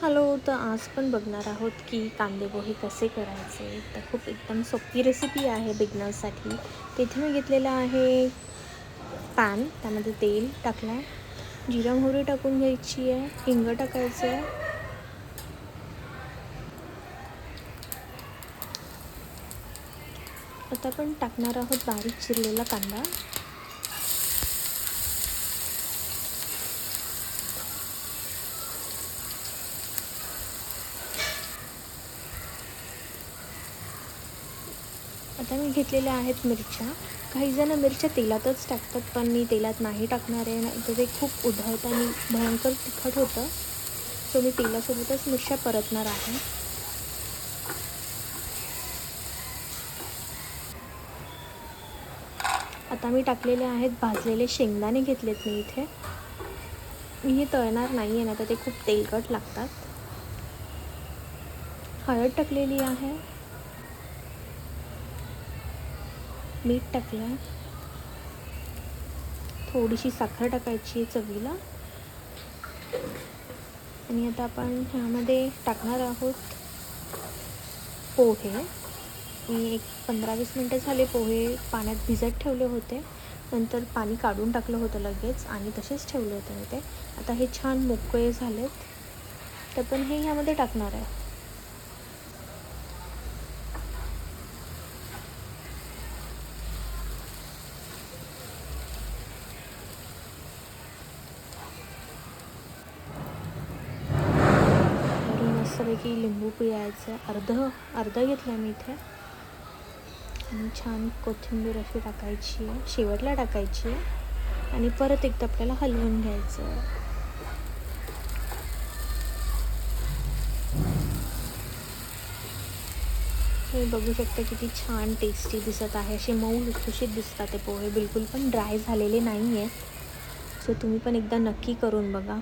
Hello तर आज पण बघणार आहोत की कांदे पोहे कसे करायचे. तर खूप एकदम सोपी रेसिपी आहे बिगनर्ससाठी तिथे मी घेतलेलं आहे पॅन त्यामध्ये तेल टाकला. आहे जिरा मोहरी टाकून घ्यायची आहे हिंग टाकायचं आहे. आता आपण टाकणार आहोत बारीक चिरलेला कांदा. आता मी घेतलेल्या आहेत मिरच्या. काही जण मिरच्या तेलातच टाकतात पण मी तेलात नाही टाकणार आहे. ना तर ते खूप उधळतं आणि भयंकर तिखट होतं. सो मी तेलासोबतच मिरच्या परतणार आहे. आता मी टाकलेले आहेत भाजलेले शेंगदाणे घेतलेत मी इथे. मी हे तळणार नाही आहे ना तर ते खूप तेलकट लागतात. हळद टाकलेली आहे. मीठ टाकलं. आहे थोडीशी साखर टाकायची आहे चवीला. आणि आता आपण ह्यामध्ये टाकणार आहोत पोहे. मी एक पंधरा वीस मिनटं झाले पोहे पाण्यात भिजत ठेवले होते. नंतर पाणी काढून टाकलं होतं लगेच आणि तसेच ठेवले होते मी ते. आता हे छान मोकळे झालेत. तर पण हे ह्यामध्ये टाकणार आहे आणि मस्तपैकी लिंबू पिळायचं. अर्ध अर्ध घेतलं मी इथे. आणि छान कोथिंबीर अशी टाकायची आहे. शेवटला टाकायची आहे. आणि परत एकदा आपल्याला हलवून घ्यायचं आहे. हे बघू शकता किती छान टेस्टी दिसत आहे. असे मऊ लुसलुशीत दिसतात ते पोहे. बिलकुल पण ड्राय झालेले नाही आहेत सो तुम्ही पण एकदा नक्की करून बघा.